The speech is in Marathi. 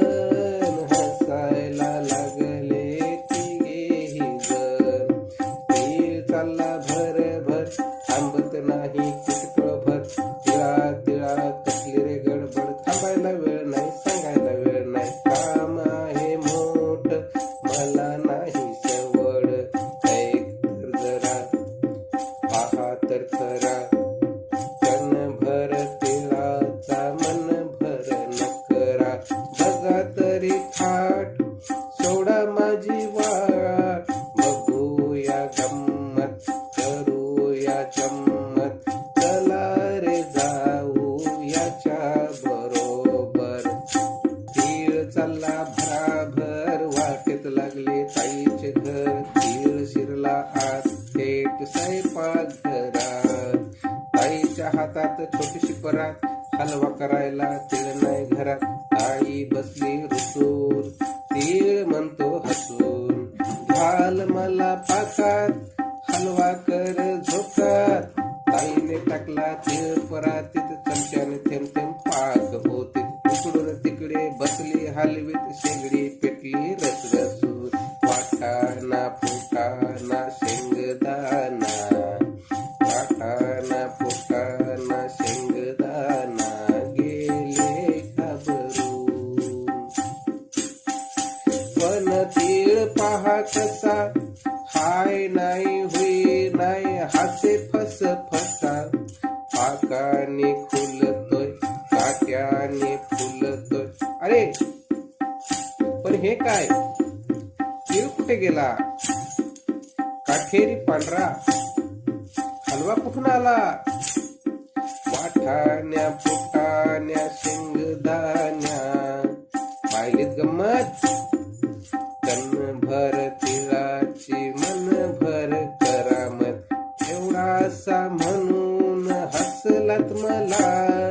love. सोडा बघूया गंमत करूया जम्मत चला रे जाऊ याच्या बरोबर. तीळ चालला भराभर वाटेत लागले ताईचे घर. तीळ शिरला आत थेट स्वयंपाक घरात ताईच्या हातात छोटीशी परात हलवा करायला तीळ नाही घरात. आई बसली ऋतू हलवा कर झोकात ताईने टाकला तीळ तिथे चमच्याने थेंब थेंब पाक होते इकडून तिकडे बसली हलवीत शेगडी पेटली रस रसून वाटाणा फुटाणा शेंगदाणा. वाटाणा फुटाणा शेंगदाणा गेले घाबरून. पण तीळ पहा कसा हाय नाही हुई नाही हासे फस फसा पाकाने खुलतोय काट्याने फुलतोय. अरे पण हे काय? तीळ कुठे गेला? काठेरी पांढरा. हलवा कुठून आला? वाठाण्या फुटाण्या शेंगदाण्या. पाहिलीत गंमत? करामत म्हणून हसलात मला?